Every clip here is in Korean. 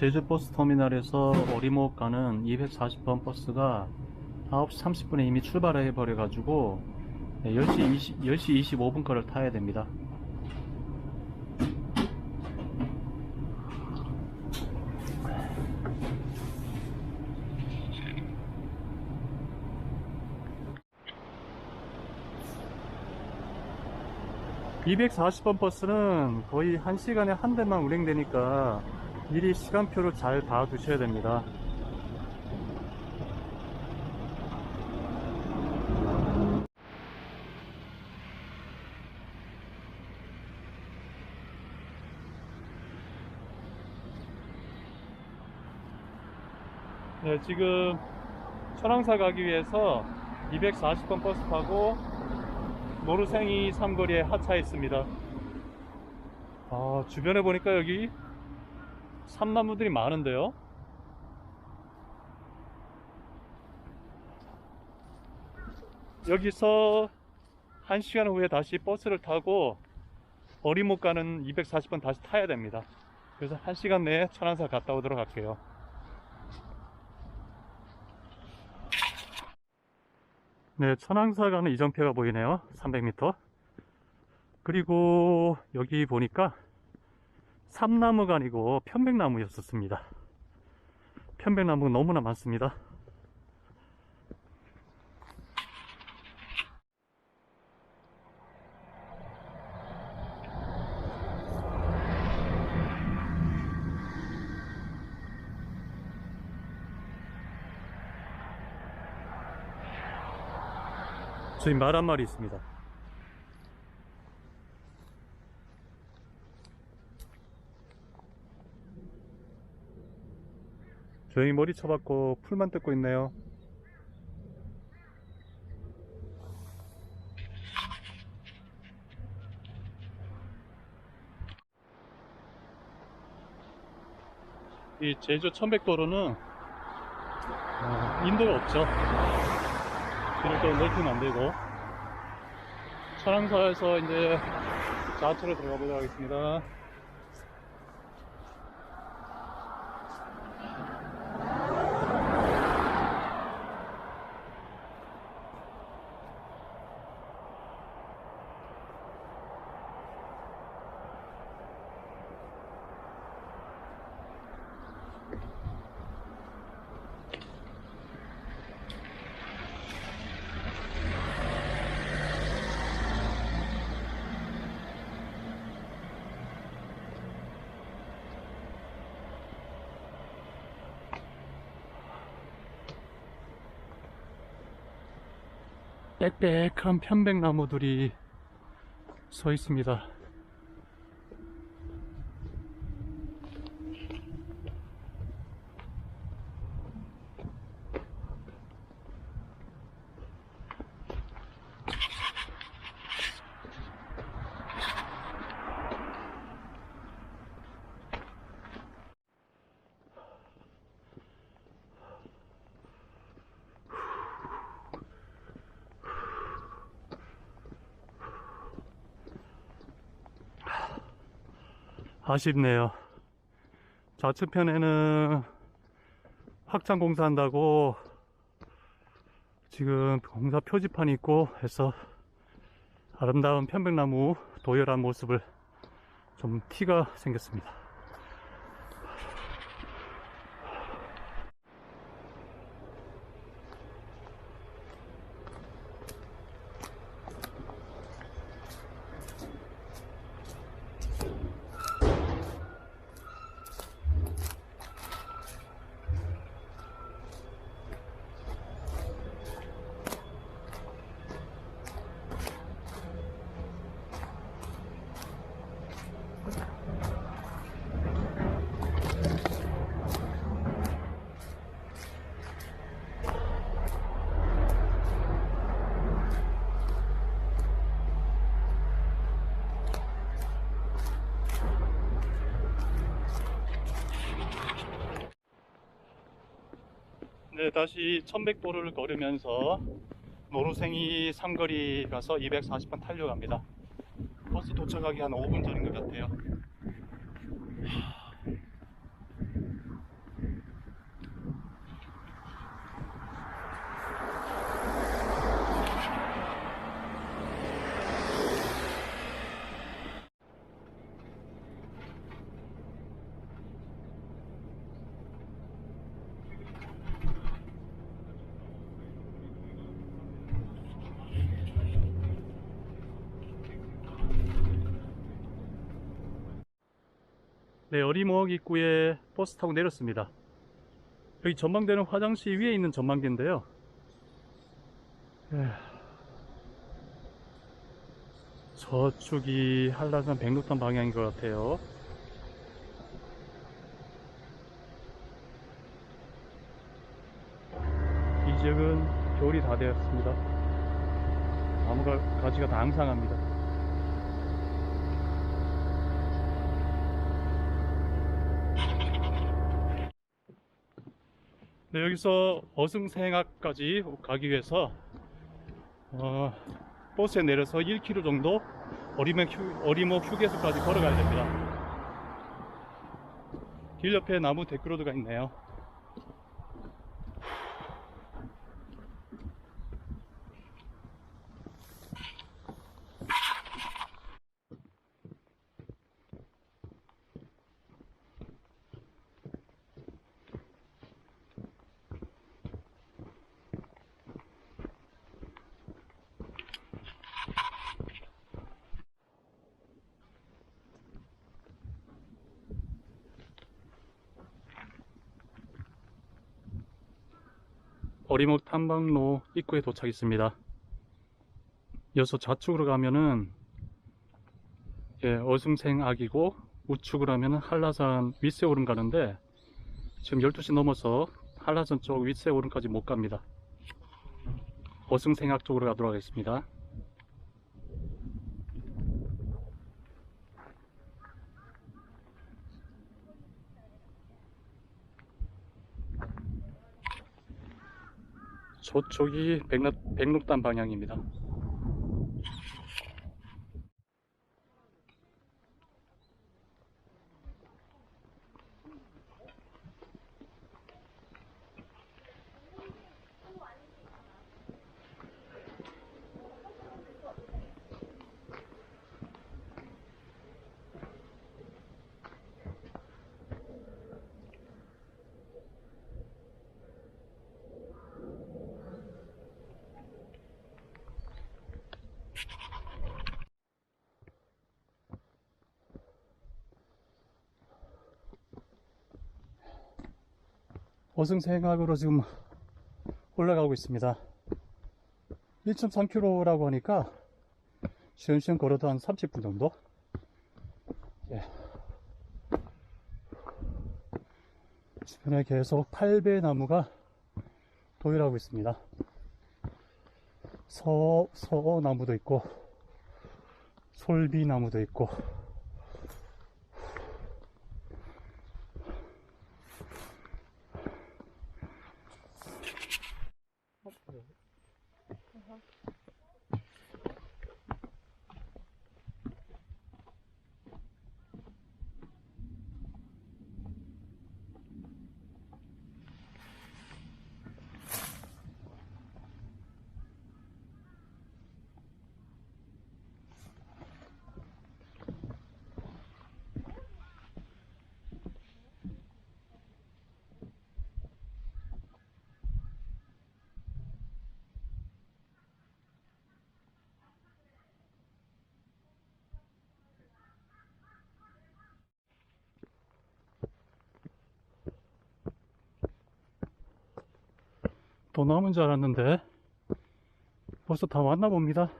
제주 버스 터미널에서 어리목 가는 240번 버스가 9시 30분에 이미 출발을 해버려 가지고 네, 10시, 20, 10시 25분 거를 타야 됩니다. (240번) 버스는 거의 한시간에한 대만 운행되니까 미리 시간표를 잘 봐두셔야 됩니다. 네, 지금 천왕사 가기 위해서 240번 버스 타고 노루생이 삼거리에 하차했습니다. 아, 주변에 보니까 여기 삼나무들이 많은데요. 여기서 1시간 후에 다시 버스를 타고 어리목 가는 240번 다시 타야 됩니다. 그래서 1시간 내에 천안사 갔다 오도록 할게요. 네, 천왕사 가는 이정표가 보이네요. 300m. 그리고 여기 보니까 삼나무가 아니고 편백나무였었습니다. 편백나무가 너무나 많습니다. 저희 말 한 마리 있습니다. 조용히 머리 쳐박고 풀만 뜯고 있네요. 이 제주 천백도로는 어, 인도가 없죠. 길을 또 넓히면 안 되고 천왕사에서 이제 좌측으로 들어가 보도록 하겠습니다. 빽빽한 편백나무들이 서 있습니다. 아쉽네요. 좌측편에는 확장 공사한다고 지금 공사 표지판이 있고 해서 아름다운 편백나무 도열한 모습을 좀 티가 생겼습니다. 네, 다시 천백도를 걸으면서 노루생이 삼거리 가서 240번 타려고 합니다. 버스 도착하기 한 5분 전인 것 같아요. 네, 어리목 입구에 버스 타고 내렸습니다. 여기 전망대는 화장실 위에 있는 전망대인데요. 에휴. 저쪽이 한라산 백록담 방향인 것 같아요. 이 지역은 겨울이 다 되었습니다. 나무가 가지가 다 앙상합니다. 네, 여기서 어승생학까지 가기 위해서 어, 버스에 내려서 1km 정도 어리목, 휴, 어리목 휴게소까지 걸어가야 됩니다. 길 옆에 나무 데크로드가 있네요. 어리목 탐방로 입구에 도착했습니다. 이어서 좌측으로 가면은 예, 어승생악이고 우측으로 하면은 한라산 윗세 오름 가는데 지금 12시 넘어서 한라산 쪽 윗세 오름까지 못 갑니다. 어승생악 쪽으로 가도록 하겠습니다. 저쪽이 백록, 백록담 방향입니다. 어승생악으로 지금 올라가고 있습니다. 1.3km라고 하니까 시원시원 걸어도 한 30분 정도? 예. 주변에 계속 8배 나무가 도일하고 있습니다. 서, 서나무도 있고, 솔비나무도 있고, 더 남은 줄 알았는데 벌써 다 왔나 봅니다.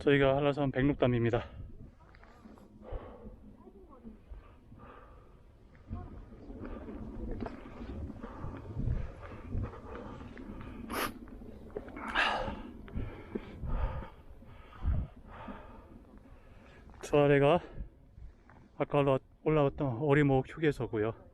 저희가 한라산 백록담입니다. 저 아래가 아까 올라왔던 어리목 휴게소고요.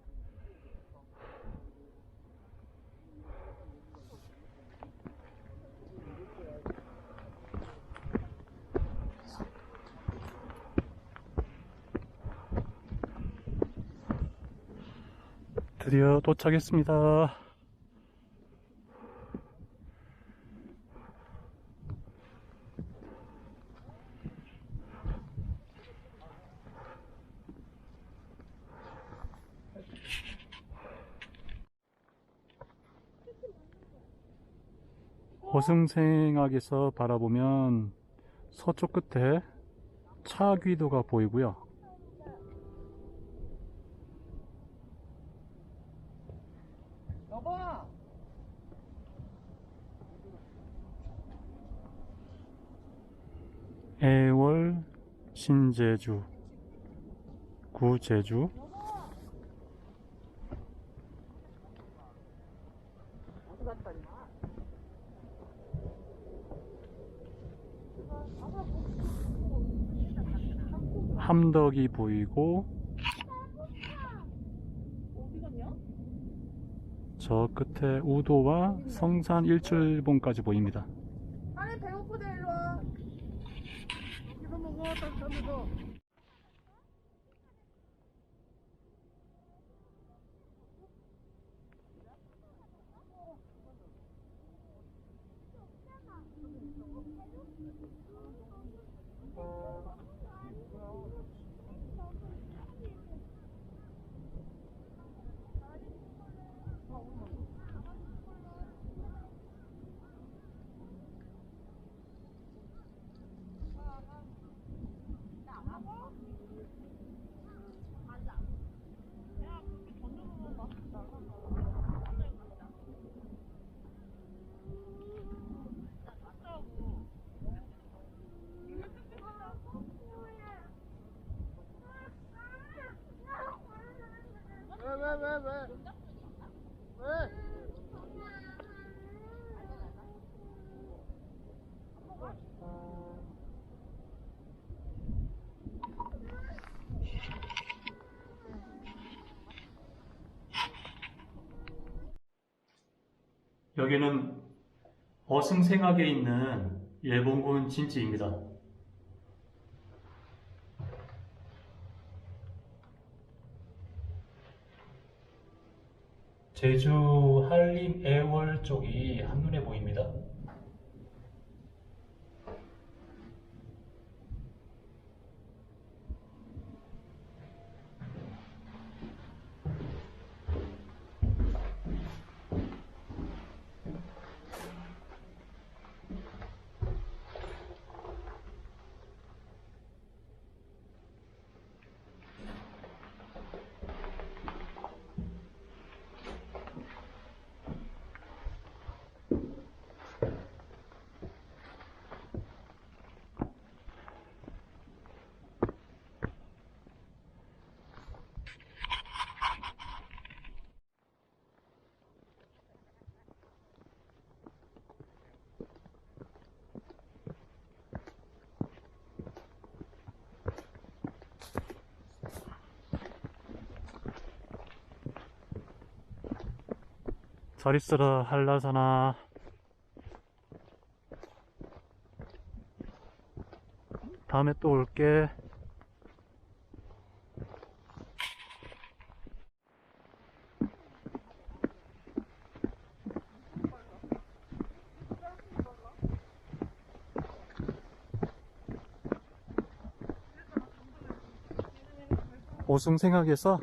드디어 도착했습니다. 호승생학에서 바라보면 서쪽 끝에 차귀도가 보이고요. 애월, 신제주, 구제주, 함덕이 보이고 저 끝에 우도와 성산 일출봉까지 보입니다. 아니 배고프대 일로 와. 이거 먹어 따뜻하면서. 여기는 어승생학에 있는 일본군 진지입니다. 제주 한림 애월 쪽이 한눈에 보입니다. 잘 있어라 한라산아 다음에 또 올게 오승생학에서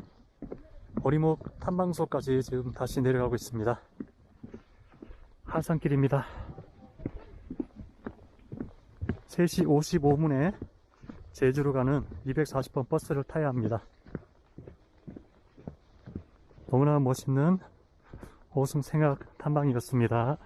어리목 탐방소까지 지금 다시 내려가고 있습니다. 하산길입니다. 3시 55분에 제주로 가는 240번 버스를 타야 합니다. 너무나 멋있는 오승생학 탐방이었습니다.